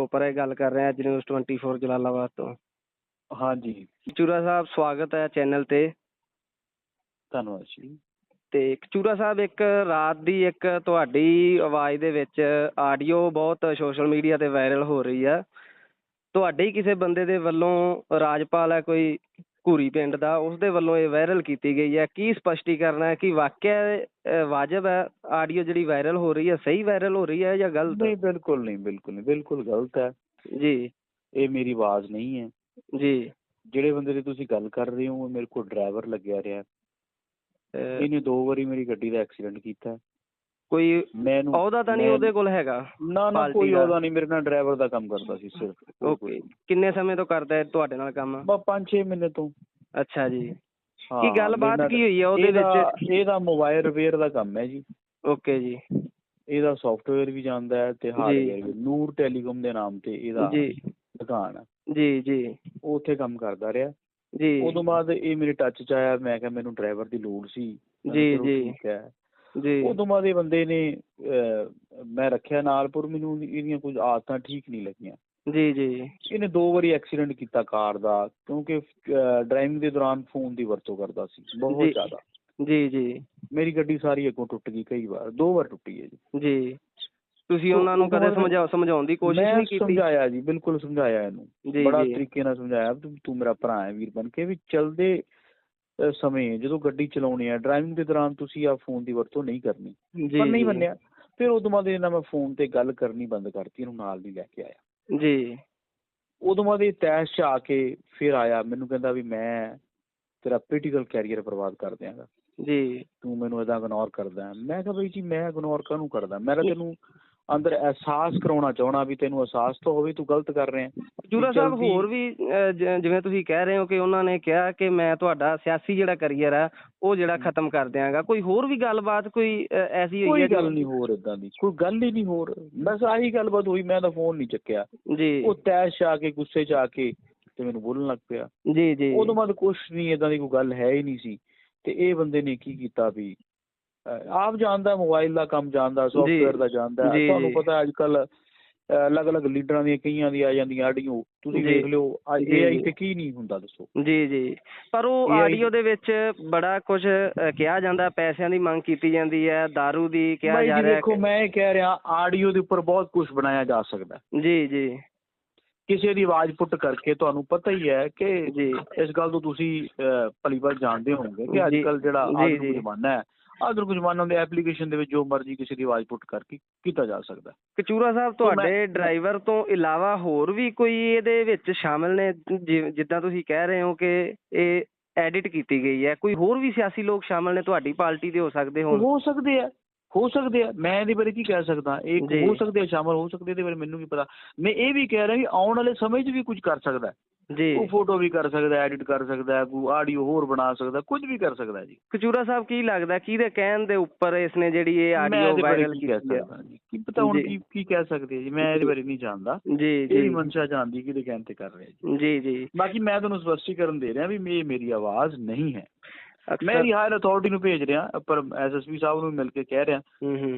ਬੋਪਰਾ ਗੱਲ ਕਰ ਰਹੇ ਅੱਜ ਨਿਊਜ਼ 24 ਜਲਾਲਾਬਾਦ ਤੋਂ। ਹਾਂਜੀ। ਕਚੂਰਾ ਸਾਹਿਬ ਸਵਾਗਤ ਹੈ ਚੈਨਲ ਤੇ। ਧੰਨਵਾਦ ਜੀ। ਤੇ ਕਚੂਰਾ ਸਾਹਿਬ ਇੱਕ ਰਾਤ ਦੀ ਇੱਕ ਤੁਹਾਡੀ ਆਵਾਜ਼ ਦੇ ਵਿੱਚ ਆਡੀਓ ਬਹੁਤ ਸੋਸ਼ਲ ਮੀਡੀਆ ਤੇ ਵਾਇਰਲ ਹੋ ਰਹੀ ਆ। ਤੁਹਾਡੇ ਹੀ ਕਿਸੇ ਬੰਦੇ ਦੇ ਵੱਲੋਂ ਰਾਜਪਾਲ ਹੈ ਕੋਈ ਘੂਰੀ ਪਿੰਡ ਦਾ ਉਸ ਦੇ ਵੱਲੋਂ ਇਹ ਵਾਇਰਲ ਕੀਤੀ ਗਈ ਹੈ। ਕੀ ਸਪਸ਼ਟੀਕਰਨ ਹੈ? ਕਿ ਵਾਕਿਆ ਵਾਜਬ ਹੈ? ਆਡੀਓ ਜਿਹੜੀ ਵਾਇਰਲ ਹੋ ਰਹੀ ਹੈ ਸਹੀ ਵਾਇਰਲ ਹੋ ਰਹੀ ਹੈ ਜਾਂ ਗਲਤ? ਨਹੀਂ ਬਿਲਕੁਲ ਨਹੀਂ ਬਿਲਕੁਲ ਨਹੀਂ ਬਿਲਕੁਲ ਗਲਤ ਹੈ। ਜੀ। ਇਹ ਮੇਰੀ ਆਵਾਜ਼ ਨਹੀਂ ਹੈ। ਜੀ। ਜਿਹੜੇ ਬੰਦੇ ਦੀ ਤੁਸੀਂ ਗੱਲ ਕਰ ਰਹੇ ਹੋ ਉਹ ਮੇਰੇ ਕੋਲ ਡਰਾਈਵਰ ਲੱਗਿਆ ਰਿਹਾ। ਇਹਨੇ ਦੋ ਵਾਰੀ ਮੇਰੀ ਗੱਡੀ ਦਾ ਐਕਸੀਡੈਂਟ ਕੀਤਾ। ਕੋਈ ਮੈਨੂੰ ਉਹਦਾ ਤਾਂ ਨਹੀਂ ਮੈਂ- ਉਹਦੇ ਕੋਲ ਹੈਗਾ ਨਾ ਨਾ ਕੋਈ ਦਾ। ਉਹਦਾ ਨਹੀਂ ਮੇਰੇ ਨਾਲ ਡਰਾਈਵਰ ਦਾ ਕੰਮ ਕਰਦਾ ਸੀ ਸਿਰਫ ਓਕੇ ਕਿੰਨੇ ਸਮੇਂ ਤੋਂ ਕਰਦਾ ਹੈ ਤੁਹਾਡੇ ਨਾਲ ਕੰਮ? ਬਸ 5-6 ਮਹੀਨੇ ਤੋਂ। ਅੱਛਾ ਜੀ। ਹਾਂ, ਕੀ ਗੱਲਬਾਤ ਮੇਰੇ ਨਾਲ- ਕੀ ਹੋਈ ਹੈ ਉਹਦੇ ਇਹਦਾ- ਵਿੱਚ? ਇਹਦਾ ਮੋਬਾਈਲ ਰਿਪੇਅਰ ਦਾ ਕੰਮ ਹੈ ਜੀ। ਓਕੇ ਜੀ। ਇਹਦਾ ਸੌਫਟਵੇਅਰ ਵੀ ਜਾਂਦਾ ਹੈ ਤੇ ਹਾਰਡਵੇਅਰ ਵੀ ਨੂਰ ਟੈਲੀਕਾਮ ਦੇ ਨਾਮ ਤੇ ਇਹਦਾ ਜੀ। ਦੁਕਾਨ ਹੈ। ਜੀ ਜੀ। ਉਹ ਉੱਥੇ ਕੰਮ ਕਰਦਾ ਰਿਹਾ। ਜੀ। ਉਦੋਂ ਬਾਅਦ ਇਹ ਮੇਰੇ ਟੱਚ ਚ ਆਇਆ ਮੈਂ ਕਿਹਾ ਮੈਨੂੰ ਡਰਾਈਵਰ ਦੀ ਲੋੜ ਸੀ। ਮੈਂ ਜੀ, ਚਲੋ ਜੀ। ਠੀਕ ਹੈ। ਜੀ। ਉਦੋਂ ਬਾਅਦ ਇਹ ਬੰਦੇ ਨੇ ਮੈਂ ਰੱਖਿਆ ਨਾਲ ਪਰ ਮੈਨੂੰ ਇਹਦੀਆਂ ਕੁਝ ਆਦਤਾਂ ਠੀਕ ਨਹੀਂ ਲੱਗੀਆਂ। ਜੀ ਜੀ ਇਹਨੇ ਦੋ ਵਾਰੀ ਐਕਸੀਡੈਂਟ ਕੀਤਾ ਕਾਰ ਦਾ ਕਿਉਂਕਿ ਡਰਾਈਵਿੰਗ ਦੇ ਦੌਰਾਨ ਫੋਨ ਦੀ ਵਰਤੋਂ ਕਰਦਾ ਸੀ ਬਹੁਤ। ਜ਼ਿਆਦਾ। ਜੀ ਜੀ। ਮੇਰੀ ਗੱਡੀ ਸਾਰੀ ਅੱਗੋਂ ਟੁੱਟ ਗਈ ਕਈ ਵਾਰ ਦੋ ਵਾਰ ਟੁੱਟੀ ਹੈ ਜੀ। ਜੀ। ਤੁਸੀਂ ਉਹਨਾਂ ਨੂੰ ਕਦੇ ਸਮਝਾ ਸਮਝਾਉਣ ਦੀ ਕੋਸ਼ਿਸ਼ ਮੈਂ ਨਹੀਂ ਕੀਤੀ? ਸਮਝਾਇਆ ਜੀ ਬਿਲਕੁਲ ਸਮਝਾਇਆ ਇਹਨੂੰ। ਬੜਾ ਤਰੀਕੇ ਨਾਲ ਸਮਝਾਇਆ ਤੂੰ ਮੇਰਾ ਭਰਾ ਹੈ ਵੀਰ ਬਣ ਕੇ ਵੀ ਚਲਦੇ ਸਮੇਂ ਜਦੋਂ ਗੱਡੀ ਚਲਾਉਣੀ ਹੈ ਡਰਾਈਵਿੰਗ ਦੇ ਦੌਰਾਨ ਤੁਸੀਂ ਆ ਫੋਨ ਦੀ ਵਰਤੋਂ ਨਹੀਂ ਕਰਨੀ। ਪਰ ਨਹੀਂ। ਮੰਨਿਆ ਫਿਰ ਉਦੋਂ ਬਾਅਦ ਇਹਨਾਂ ਮੈਂ ਫੋਨ ਤੇ ਗੱਲ ਕਰਨੀ ਬੰਦ ਕਰਤੀ ਇਹਨੂੰ ਨਾਲ ਨਹੀਂ ਲੈ ਕੇ ਆਇਆ। ਜੀ। ਉਦੋਂ ਬਾਅਦ ਇਹ ਤੈਸ਼ 'ਚ ਆ ਕੇ ਫਿਰ ਆਇਆ ਮੈਨੂੰ ਕਹਿੰਦਾ ਵੀ ਮੈਂ ਤੇਰਾ ਪੋਲੀਟੀਕਲ ਕੈਰੀਅਰ ਬਰਬਾਦ ਕਰ ਦਿਆਂਗਾ। ਜੀ। ਤੂੰ ਮੈਨੂੰ ਇਹਦਾ ਇਗਨੋਰ ਕਰਦਾ। ਮੈਂ ਕਿਹਾ ਬਈ ਜੀ ਮੈਂ ਇਗਨੋਰ ਕਾਹਨੂੰ ਕਰਦਾ? ਮੈਂ ਤਾਂ ਤੈਨੂੰ ਅੰਦਰ ਅਹਿਸਾਸ ਕਰਾਉਣਾ ਚਾਹਣਾ ਵੀ ਤੈਨੂੰ ਅਹਿਸਾਸ ਤਾਂ ਹੋਵੇ ਤੂੰ ਗਲਤ ਕਰ ਰਿਹਾ। ਜੂਰਾ ਸਾਹਿਬ ਹੋਰ ਵੀ ਜਿਵੇਂ ਤੁਸੀਂ ਕਹਿ ਰਹੇ ਹੋ ਕਿ ਉਹਨਾਂ ਨੇ ਕਿਹਾ ਕਿ ਮੈਂ ਤੁਹਾਡਾ ਸਿਆਸੀ ਜਿਹੜਾ ਕਰੀਅਰ ਆ ਉਹ ਜਿਹੜਾ ਖਤਮ ਕਰ ਦਿਆਂਗਾ। ਕੋਈ ਹੋਰ ਵੀ ਗੱਲਬਾਤ ਕੋਈ ਐਸੀ ਹੋਈ ਕੋਈ ਹੈ ਜੋ- ਗੱਲ ਨਹੀਂ ਹੋਰ ਇਦਾਂ ਦੀ। ਕੋਈ ਗੱਲ ਹੀ ਨਹੀਂ ਹੋਰ। ਬਸ ਆਹੀ ਗੱਲਬਾਤ ਹੋਈ ਮੈਂ ਤਾਂ ਫੋਨ ਨਹੀਂ ਚੱਕਿਆ। ਜੀ। ਉਹ ਤੈਸ਼ ਆ ਕੇ ਗੁੱਸੇ 'ਚ ਆ ਕੇ ਤੇ ਮੈਨੂੰ ਬੋਲਣ ਲੱਗ ਪਿਆ। ਜੀ ਜੀ। ਉਦੋਂ ਬਾਅਦ ਕੁਛ ਨਹੀਂ ਇਦਾਂ ਦੀ ਕੋਈ ਗੱਲ ਹੈ ਹੀ ਨਹੀਂ ਸੀ। ਤੇ ਇਹ ਬੰਦੇ ਨੇ ਕੀ ਕੀਤਾ ਵੀ ਆਪ ਜਾਣਦਾ ਮੋਬਾਈਲ ਦਾ ਕੰਮ ਜਾਣਦਾ ਸੌਫਟਵੇਅਰ ਦਾ ਜਾਣਦਾ ਤੁਹਾਨੂੰ। ਪਤਾ ਅੱਜ ਕੱਲ ਅਲੱਗ-ਅਲੱਗ ਲੀਡਰਾਂ ਦੀਆਂ ਕਈਆਂ ਦੀ ਆ ਜਾਂਦੀਆਂ ਆਡੀਓ ਤੁਸੀਂ। ਵੇਖ ਲਿਓ ਜੀ। ਤੇ ਕੀ ਨਹੀਂ ਹੁੰਦਾ ਦੱਸੋ ਜੀ ਜੀ ਪਰ ਉਹ ਆਡੀਓ ਦੇ ਵਿੱਚ ਬੜਾ ਕੁਝ ਕਿਹਾ ਜਾਂਦਾ ਪੈਸਿਆਂ ਦੀ ਮੰਗ ਕੀਤੀ ਜਾਂਦੀ ਹੈ दारू ਦੀ ਕਿਹਾ ਜਾ ਰਿਹਾ ਦੇਖੋ ਮੈਂ ਇਹ ਕਹਿ ਰਿਹਾ ਆਡੀਓ ਦੇ ਉੱਪਰ ਬਹੁਤ ਕੁਝ ਬਣਾਇਆ ਜਾ ਸਕਦਾ ਹੈ। ਜੀ ਜੀ ਕਿਸੇ ਦੀ ਆਵਾਜ਼ ਪੁੱਟ ਕਰਕੇ ਤੁਹਾਨੂੰ ਪਤਾ ਹੀ ਹੈ ਕਿ ਜੀ ਇਸ ਗੱਲ ਤੋਂ ਤੁਸੀਂ ਅਹ, ਭਲੀ ਭਾਲ ਜਾਣਦੇ ਹੋਵੋਗੇ ਕਿ ਅੱਜ ਕੱਲ ਜਿਹੜਾ ਜੀ। ਜ਼ਮਾਨਾ ਹੈ ਆਧੁਨਿਕ ਜ਼ਮਾਨਾ ਦੇ ਐਪਲੀਕੇਸ਼ਨ ਦੇ ਵਿੱਚ ਜੋ ਮਰਜ਼ੀ ਕਿਸੇ ਦੀ ਆਵਾਜ਼ ਪੁੱਟ ਕਰਕੇ ਕੀਤਾ ਜਾ ਸਕਦਾ। ਕਚੂਰਾ ਸਾਹਿਬ ਤੁਹਾਡੇ ਡਰਾਈਵਰ ਤੋਂ ਇਲਾਵਾ ਹੋਰ ਵੀ ਕੋਈ ਇਹਦੇ ਵਿੱਚ ਸ਼ਾਮਿਲ ਨੇ ਜਿੱਦਾਂ ਤੁਸੀਂ ਕਹਿ ਰਹੇ ਹੋ ਕਿ ਇਹ ਐਡਿਟ ਕੀਤੀ ਗਈ ਹੈ ਕੋਈ ਹੋਰ ਵੀ ਸਿਆਸੀ ਲੋਕ ਸ਼ਾਮਿਲ ਨੇ ਤੁਹਾਡੀ ਪਾਰਟੀ ਦੇ ਹੋ ਸਕਦੇ ਹੋਣ ਹੋ ਸਕਦੇ ਆ ਹੋ ਸਕਦੇ ਆ ਮੈਂ ਇਹਦੇ ਬਾਰੇ ਕੀ ਕਹਿ ਸਕਦਾ ਇਹ। ਹੋ ਸਕਦੇ ਆ ਸ਼ਾਮਲ ਹੋ ਸਕਦੇ ਇਹਦੇ ਬਾਰੇ ਮੈਨੂੰ ਕੀ ਪਤਾ ਮੈਂ ਇਹ ਵੀ ਕਹਿ ਰਿਹਾ ਕਿ ਆਉਣ ਵਾਲੇ ਸਮੇਂ 'ਚ ਵੀ ਕੁਝ ਕਰ ਸਕਦਾ। ਜੀ। ਉਹ ਫੋਟੋ ਵੀ ਕਰ ਸਕਦਾ ਐਡਿਟ ਕਰ ਸਕਦਾ ਕੋਈ ਆਡੀਓ ਹੋਰ ਬਣਾ ਸਕਦਾ ਕੁਝ ਵੀ ਕਰ ਸਕਦਾ ਜੀ। ਕਚੂਰਾ ਸਾਹਿਬ ਕੀ ਲੱਗਦਾ ਕਿਹਦੇ ਕਹਿਣ ਦੇ ਉੱਪਰ ਇਸਨੇ ਜਿਹੜੀ ਇਹ ਆਡੀਓ ਵਾਇਰਲ ਕੀਤੀ ਹੈ ਕੀ ਪਤਾ ਹੁਣ। ਕੀ ਕੀ ਕਹਿ ਸਕਦੇ ਜੀ? ਮੈਂ ਇਹਦੇ ਬਾਰੇ ਨਹੀਂ ਜਾਣਦਾ। ਜੀ ਜੀ। ਮਨਸ਼ਾ ਜਾਣਦੀ ਕਿਹਦੇ ਕਹਿਣ ਤੇ ਕਰ ਰਿਹਾ ਜੀ। ਜੀ ਜੀ। ਬਾਕੀ ਮੈਂ ਤੁਹਾਨੂੰ ਸਪਸ਼ਟੀਕਰਨ ਦੇ ਰਿਹਾ ਵੀ ਇਹ ਮੇਰੀ ਆਵਾਜ਼ ਨਹੀਂ ਹੈ। ਮੈਂ ਹਾਇਰ ਅਥਾਰਟੀ ਨੂੰ ਭੇਜ ਰਿਹਾ ਪਰ ਐਸਐਸਪੀ ਸਾਹਿਬ ਨੂੰ ਮਿਲ ਕੇ ਕਹਿ ਰਿਹਾ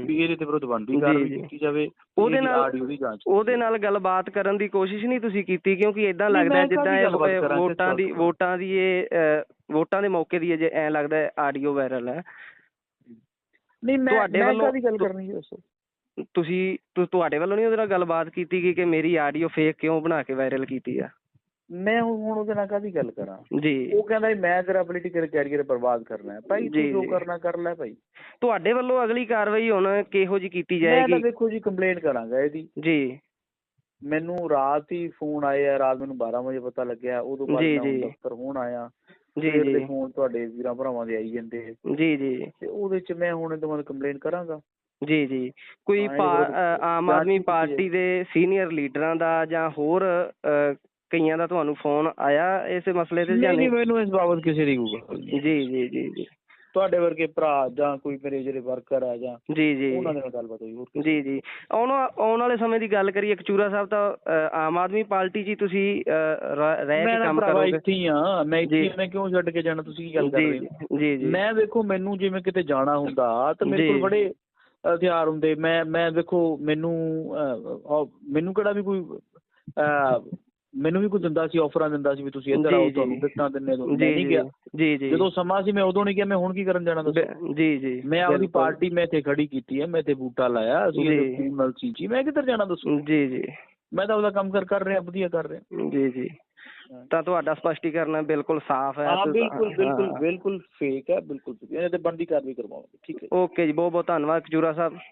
ਵੀ ਇਹਦੇ ਤੇ ਵਿਰੁੱਧ ਬਣਦੀ ਕਾਰਵਾਈ। ਕੀਤੀ ਜਾਵੇ ਉਹਦੇ ਨਾਲ- ਉਹਦੇ ਨਾਲ ਗੱਲਬਾਤ ਕਰਨ ਦੀ ਕੋਸ਼ਿਸ਼ ਨਹੀਂ ਤੁਸੀਂ ਕੀਤੀ ਕਿਉਂਕਿ ਇਦਾਂ ਲੱਗਦਾ ਜਿੱਦਾਂ ਇਹ ਵੋਟਾਂ ਦੀ? ਵੋਟਾਂ ਦੀ ਇਹ ਵੋਟਾਂ ਦੇ ਮੌਕੇ ਦੀ ਜੇ ਐ ਲੱਗਦਾ ਆਡੀਓ ਵਾਇਰਲ ਹੈ। ਨਹੀਂ ਮੈਂ ਤੁਹਾਡੇ ਵੱਲੋਂ- ਗੱਲ ਕਰਨੀ ਹੈ ਦੱਸੋ? ਤੁਸੀਂ ਤੁਹਾਡੇ ਵੱਲੋਂ ਨਹੀਂ ਉਹਦੇ ਨਾਲ ਗੱਲਬਾਤ ਕੀਤੀ ਗਈ ਕਿ ਮੇਰੀ ਆਡੀਓ ਫੇਕ ਕਿਉਂ ਬਣਾ ਕੇ ਵਾਇਰਲ ਕੀਤੀ ਆ? ਮੈਂ ਹੁਣ ਉਹਦੇ ਨਾਲ ਕਾਹਦੀ ਗੱਲ ਕਰਾਂ? ਜੀ। ਉਹ ਕਹਿੰਦਾ ਮੈਂ ਤੇਰਾ ਪੋਲੀਟੀਕਲ ਕੈਰੀਅਰ ਬਰਬਾਦ ਕਰਨਾ ਹੈ ਭਾਈ ਤੂੰ ਜੀ, ਜੋ ਜੀ। ਕਰਨਾ ਕਰ ਲੈ ਭਾਈ। ਤੁਹਾਡੇ ਵੱਲੋਂ ਅਗਲੀ ਕਾਰਵਾਈ ਹੁਣ ਕਿਹੋ ਜੀ ਕੀਤੀ ਮੈਂ ਤਾਂ ਜਾਏਗੀ? ਦੇਖੋ ਜੀ ਕੰਪਲੇਂਟ ਕਰਾਂਗਾ ਇਹਦੀ। ਜੀ। ਮੈਨੂੰ ਰਾਤ ਹੀ ਫੋਨ ਆਏ ਆ ਰਾਤ ਮੈਨੂੰ 12 ਵਜੇ ਪਤਾ ਲੱਗਿਆ। ਉਦੋਂ ਬਾਅਦ ਜੀ, ਮੈਂ ਜੀ। ਦਫ਼ਤਰ ਹੋਣ ਆਇਆ। ਜੀ ਸਵੇਰ ਦੇ ਜੀ। ਫੋਨ ਤੁਹਾਡੇ ਵੀਰਾਂ ਭਰਾਵਾਂ ਦੇ ਆਈ ਜਾਂਦੇ ਜੀ ਜੀ। ਤੇ ਉਹਦੇ ਚ ਮੈਂ ਹੁਣ ਇਹਦੇ ਬਾਰੇ ਕੰਪਲੇਂਟ ਕਰਾਂਗਾ। ਜੀ ਜੀ। ਕੋਈ ਆਮ ਆਦਮੀ ਪਾਰਟੀ ਦੇ ਸੀਨੀਅਰ ਲੀਡਰਾਂ ਦਾ ਜਾਂ ਹੋਰ ਕਈਆਂ ਦਾ ਤੁਹਾਨੂੰ ਫੋਨ ਆਇਆ ਇਸ ਮਸਲੇ ਤੇ ਜਾਂ ਨਹੀਂ ਮੈਨੂੰ ਇਸ ਬਾਬਤ ਕਿਸੇ ਦੀ ਕੋਈ ਗੱਲ ਨਹੀਂ। ਜੀ ਜੀ ਜੀ ਜੀ। ਤੁਹਾਡੇ ਵਰਗੇ ਭਰਾ ਜਾਂ ਕੋਈ ਮੇਰੇ ਜਿਹੜੇ ਵਰਕਰ ਆ ਜਾਂ ਜੀ ਜੀ। ਉਹਨਾਂ ਦੇ ਨਾਲ ਗੱਲਬਾਤ ਹੋਈ ਹੋਰ ਕਿਸੇ ਜੀ ਜੀ। ਆਉਣ ਆਉਣ ਵਾਲੇ ਸਮੇਂ ਦੀ ਗੱਲ ਕਰੀਏ ਕਚੂਰਾ ਸਾਹਿਬ ਤਾਂ ਅ, ਆਮ ਆਦਮੀ ਪਾਰਟੀ 'ਚ ਹੀ ਤੁਸੀਂ ਅ, ਰ- ਰਹਿ ਮੈਂ ਕੇ ਨਾ ਕੰਮ ਭਰਾਵਾ ਕਰੋਗੇ। ਇੱਥੇ ਹੀ ਆ। ਮੈਂ ਇੱਥੇ ਹੀ ਜੀ। ਆ, ਮੈਂ ਕਿਉਂ ਛੱਡ ਕੇ ਜਾਣਾ? ਤੁਸੀਂ ਕੀ ਗੱਲ ਕਰ ਰਹੇ ਜੀ ਹੋ? ਜੀ ਜੀ ਮੈਂ ਦੇਖੋ ਮੈਨੂੰ ਜਿਵੇਂ ਕਿਤੇ ਜਾਣਾ ਹੁੰਦਾ ਤਾਂ ਮੇਰੇ ਕੋਲ। ਬੜੇ ਹਥਿਆਰ ਹੁੰਦੇ। ਮੈਂ ਮੈਂ ਦੇਖੋ ਮੈਨੂੰ ਅਹ, ਮੈਨੂੰ ਕਿਹੜਾ ਵੀ ਕੋਈ ਅਹ, ਮੈਨੂੰ ਵੀ ਕੋਈ ਦਿੰਦਾ ਸੀ ਆਫਰਾਂ ਦਿੰਦਾ ਸੀ ਵੀ ਤੁਸੀਂ ਇੱਧਰ ਆਓ। ਤੁਹਾਨੂੰ ਦਿੱਤਾਂ ਦਿੰਨੇ ਮੈਂ ਨਹੀਂ ਗਿਆ। ਜੀ ਜੀ। ਜਦੋਂ ਸਮਾਂ ਸੀ ਮੈਂ ਉਦੋਂ ਨਹੀਂ ਗਿਆ ਮੈਂ ਹੁਣ ਕੀ ਕਰਨ ਜਾਣਾ ਦੱਸੋ? ਜੀ ਜੀ। ਮੈਂ ਆਪਣੀ। ਪਾਰਟੀ ਮੈਂ ਇੱਥੇ ਖੜੀ ਕੀਤੀ ਹੈ ਮੈਂ ਇੱਥੇ ਬੂਟਾ ਲਾਇਆ ਅਸੀਂ ਖੂਨ ਨਾਲ ਸੀਂਚੀ ਮੈਂ ਕਿੱਧਰ ਜਾਣਾ ਦੱਸੋ? ਜੀ ਜੀ। ਮੈਂ ਤਾਂ ਉਹਦਾ ਕੰਮ ਕਰ ਕਰ ਰਿਹਾ ਵਧੀਆ ਕਰ ਰਿਹਾ। ਜੀ ਜੀ। ਤਾਂ ਤੁਹਾਡਾ ਸਪਸ਼ਟੀਕਰਨ ਬਿਲਕੁਲ ਸਾਫ਼ ਹੈ ਹਾਂ ਬਿਲਕੁਲ ਬਿਲਕੁਲ। ਬਿਲਕੁਲ ਫੇਕ ਹੈ ਬਿਲਕੁਲ ਇਹਦੇ ਤੇ ਬੰਦੀ ਕਾਰਵਾਈ ਕਰਵਾਵਾਂਗੇ ਠੀਕ ਹੈ ਓਕੇ ਜੀ ਬਹੁਤ ਬਹੁਤ ਧੰਨਵਾਦ ਕਚੂਰਾ ਸਾਹਿਬ।